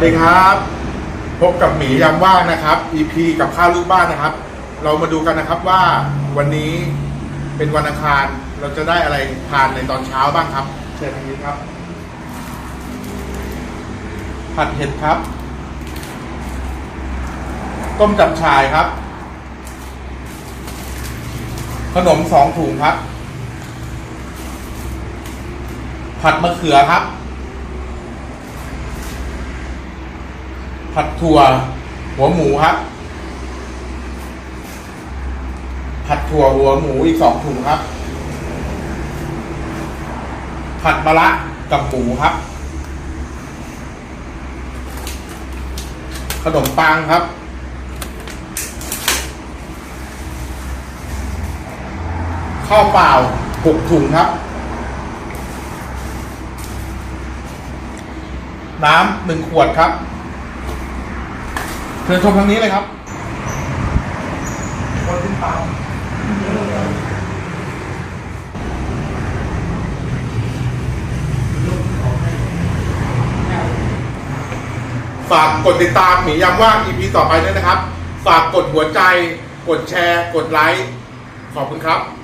สวัสดีครับ พบกับหมียามว่างนะครับ EP กับข้าวลูกบ้านนะครับ เรามาดูกันนะครับว่าวันนี้เป็นวันอังคารเราจะได้อะไรทานในตอนเช้าบ้างครับเชิญทางนี้ครับ ผัดเห็ดครับ ต้มจับชายครับ ขนมสองถุงครับ ผัดมะเขือครับ ผัดถั่ว หัวหมูครับ ผัดถั่วหัวหมูอีกสองถุงครับ ผัดมะระกับหมูครับ ขนมปังครับข้าวเปล่าหกถุงครับ น้ำหนึ่งขวดครับ ชิญชมทางนี้เลยครับคนขึ้นเปล่าฝากกดติดตามหมียามว่าง EP ต่อไปด้วยนะครับ ฝากกดหัวใจ กดแชร์ กดไลค์ ขอบคุณครับ